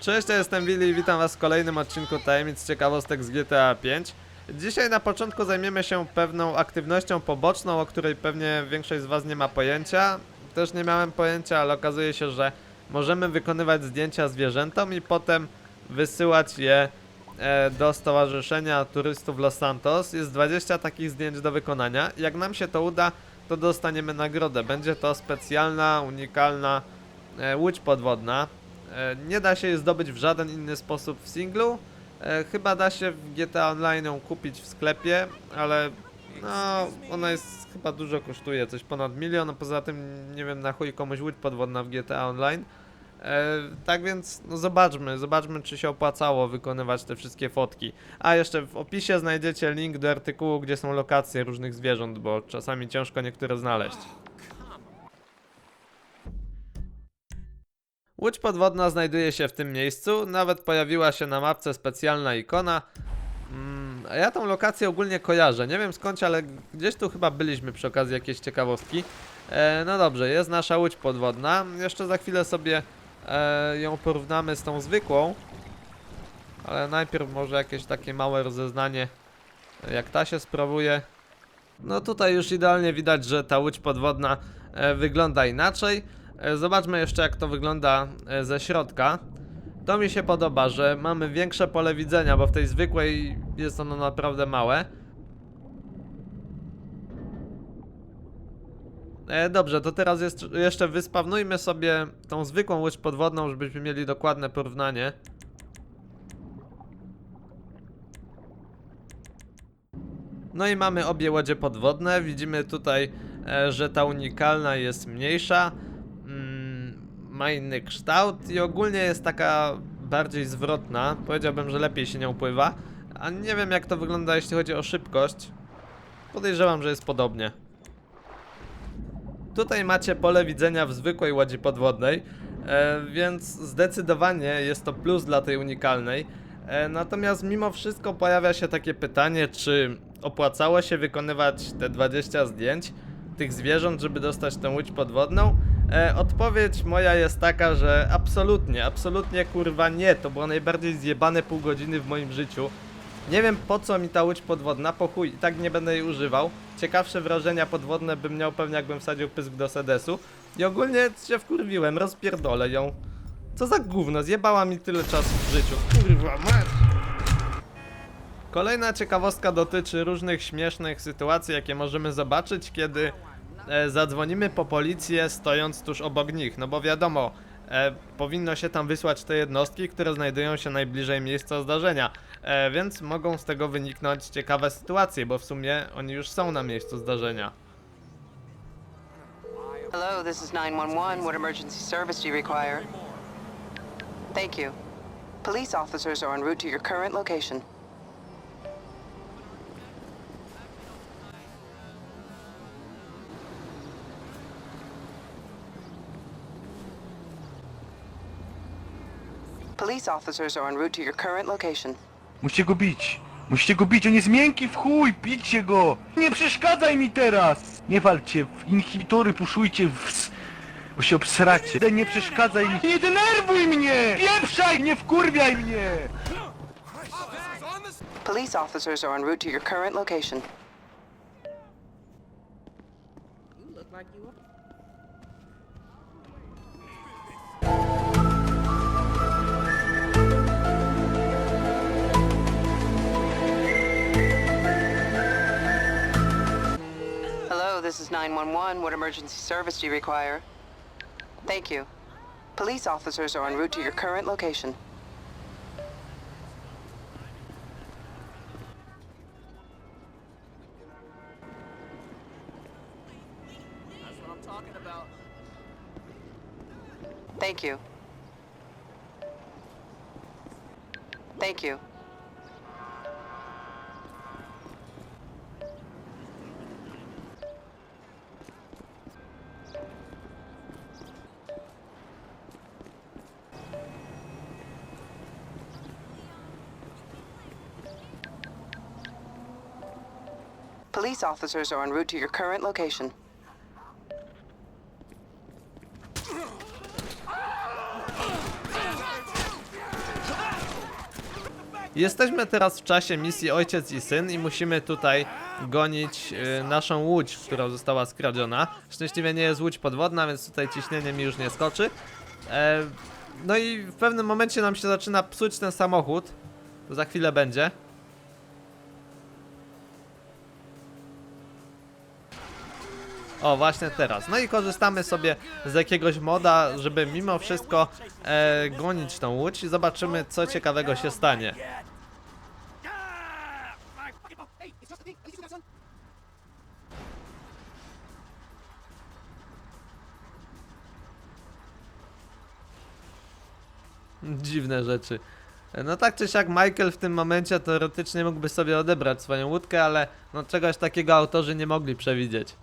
Cześć, ja jestem Willy i witam was w kolejnym odcinku Tajemnic Ciekawostek z GTA 5. Dzisiaj na początku zajmiemy się pewną aktywnością poboczną, o której pewnie większość z was nie ma pojęcia. Też nie miałem pojęcia, ale okazuje się, że możemy wykonywać zdjęcia zwierzętom i potem wysyłać je e, do Stowarzyszenia Turystów Los Santos. Jest 20 takich zdjęć do wykonania. Jak nam się to uda, to dostaniemy nagrodę. Będzie to specjalna, unikalna e, łódź podwodna. E, Nie da się jej zdobyć w żaden inny sposób w singlu. E, Chyba da się w GTA Online ją kupić w sklepie, ale no, ona jest chyba dużo kosztuje, coś ponad milion, a poza tym nie wiem na chuj komuś łódź podwodna w GTA Online. E, tak więc no zobaczmy, zobaczmy czy się opłacało wykonywać te wszystkie fotki. A jeszcze w opisie znajdziecie link do artykułu, gdzie są lokacje różnych zwierząt, bo czasami ciężko niektóre znaleźć. Łódź podwodna znajduje się w tym miejscu, nawet pojawiła się na mapce specjalna ikona. Mm, a ja tą lokację ogólnie kojarzę, nie wiem skąd, ale gdzieś tu chyba byliśmy przy okazji jakiejś ciekawostki. E, no dobrze, jest nasza łódź podwodna, jeszcze za chwilę sobie e, ją porównamy z tą zwykłą. Ale najpierw może jakieś takie małe rozeznanie, jak ta się sprawuje. No tutaj już idealnie widać, że ta łódź podwodna e, wygląda inaczej. E, Zobaczmy jeszcze jak to wygląda e, ze środka. To mi się podoba, że mamy większe pole widzenia, bo w tej zwykłej jest ono naprawdę małe. E, dobrze, to teraz jeszcze wyspawnujmy sobie tą zwykłą łódź podwodną, żebyśmy mieli dokładne porównanie. No i mamy obie łodzie podwodne. Widzimy tutaj, że ta unikalna jest mniejsza. Ma inny kształt i ogólnie jest taka bardziej zwrotna. Powiedziałbym, że lepiej się nią pływa. A nie wiem jak to wygląda jeśli chodzi o szybkość. Podejrzewam, że jest podobnie. Tutaj macie pole widzenia w zwykłej łodzi podwodnej, e, więc zdecydowanie jest to plus dla tej unikalnej. E, natomiast mimo wszystko pojawia się takie pytanie, czy opłacało się wykonywać te 20 zdjęć tych zwierząt, żeby dostać tę łódź podwodną? E, odpowiedź moja jest taka, że absolutnie, absolutnie kurwa nie, to było najbardziej zjebane pół godziny w moim życiu. Nie wiem po co mi ta łódź podwodna, po chuj, i tak nie będę jej używał. Ciekawsze wrażenia podwodne bym miał pewnie jakbym wsadził pysk do sedesu. I ogólnie się wkurwiłem, rozpierdolę ją. Co za gówno, zjebała mi tyle czasu w życiu, kurwa mać. Kolejna ciekawostka dotyczy różnych śmiesznych sytuacji, jakie możemy zobaczyć, kiedy e, zadzwonimy po policję stojąc tuż obok nich. No bo wiadomo, e, powinno się tam wysłać te jednostki, które znajdują się najbliżej miejsca zdarzenia. E, więc mogą z tego wyniknąć ciekawe sytuacje, bo w sumie oni już są na miejscu zdarzenia. Hello, this is 911. What emergency service do you require? Thank you. Police officers are en route to your current location. Police officers are en route to your current location. Musicie go bić. Musicie go bić, on jest miękki w chuj, bijcie go! Nie przeszkadzaj mi teraz! Nie walcie, w inhibitory puszujcie w... s- Bo się obsracie. Nie przeszkadzaj mi. Nie denerwuj mnie! Pieprzaj, nie wkurwiaj mnie! Police officers are en route to your current location. Hello, this is 911. What emergency service do you require? Thank you. Police officers are en route to your current location. Thank you. Thank you. Police officers are en route to your current location. Jesteśmy teraz w czasie misji Ojciec i Syn i musimy tutaj gonić y, naszą łódź, która została skradziona. Szczęśliwie nie jest łódź podwodna, więc tutaj ciśnienie mi już nie skoczy. E, no i w pewnym momencie nam się zaczyna psuć ten samochód. To za chwilę będzie. O, właśnie teraz. No i korzystamy sobie z jakiegoś moda, żeby mimo wszystko e, gonić tą łódź i zobaczymy, co ciekawego się stanie. Dziwne rzeczy. No tak czy siak Michael w tym momencie teoretycznie mógłby sobie odebrać swoją łódkę, ale no czegoś takiego autorzy nie mogli przewidzieć.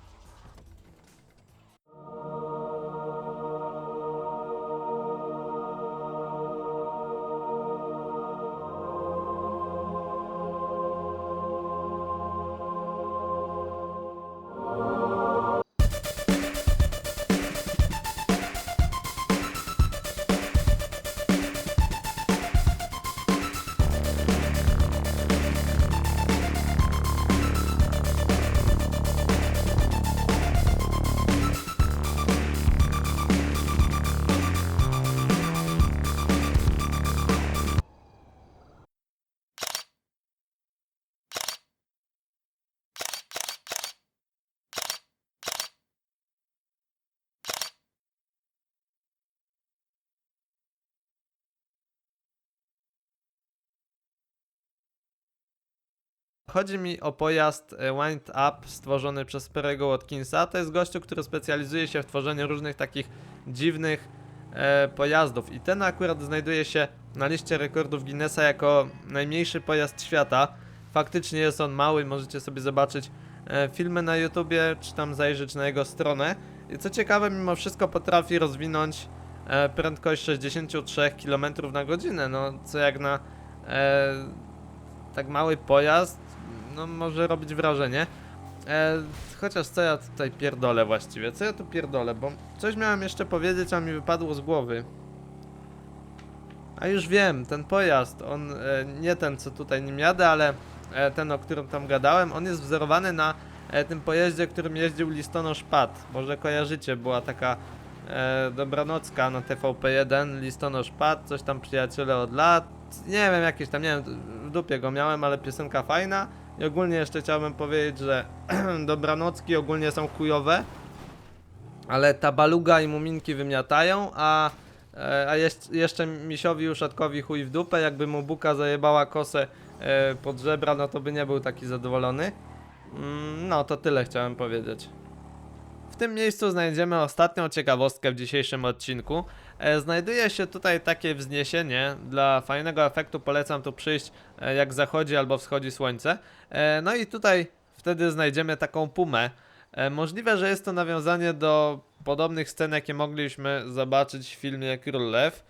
Chodzi mi o pojazd e, Wind Up stworzony przez Perego Watkinsa. To jest gościu, który specjalizuje się w tworzeniu różnych takich dziwnych e, pojazdów. I ten akurat znajduje się na liście rekordów Guinnessa jako najmniejszy pojazd świata. Faktycznie jest on mały, możecie sobie zobaczyć e, filmy na YouTubie, czy tam zajrzeć na jego stronę. I co ciekawe, mimo wszystko potrafi rozwinąć e, prędkość 63 km na godzinę. No, co jak na e, tak mały pojazd, no może robić wrażenie. E, chociaż co ja tutaj pierdolę właściwie? Co ja tu pierdolę? Bo coś miałem jeszcze powiedzieć, a mi wypadło z głowy. A już wiem, ten pojazd, on e, nie ten co tutaj nim jadę, ale e, ten o którym tam gadałem, on jest wzorowany na e, tym pojeździe, którym jeździł listonosz Pat. Może kojarzycie, była taka e, dobranocka na TVP1, listonosz Pat, coś tam przyjaciele od lat. Nie wiem, jakieś tam, nie wiem, w dupie go miałem, ale piosenka fajna. I ogólnie jeszcze chciałbym powiedzieć, że dobranocki ogólnie są chujowe, ale ta baluga i muminki wymiatają, a, e, a jeszcze misiowi uszatkowi chuj w dupę, jakby mu buka zajebała kosę e, pod żebra, no to by nie był taki zadowolony. Mm, No, to tyle chciałem powiedzieć. W tym miejscu znajdziemy ostatnią ciekawostkę w dzisiejszym odcinku. E, Znajduje się tutaj takie wzniesienie. Dla fajnego efektu polecam tu przyjść, e, jak zachodzi albo wschodzi słońce. E, No i tutaj wtedy znajdziemy taką pumę. Możliwe, że jest to nawiązanie do podobnych scen, jakie mogliśmy zobaczyć w filmie Król Lew.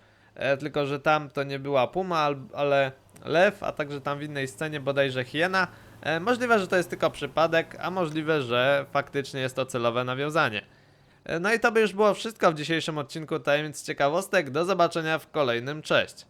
Tylko, że tam to nie była puma, al- ale lew, a także tam w innej scenie bodajże hiena. Możliwe, że to jest tylko przypadek, a możliwe, że faktycznie jest to celowe nawiązanie. No i to by już było wszystko w dzisiejszym odcinku Tajemnic Ciekawostek. Do zobaczenia w kolejnym. Cześć!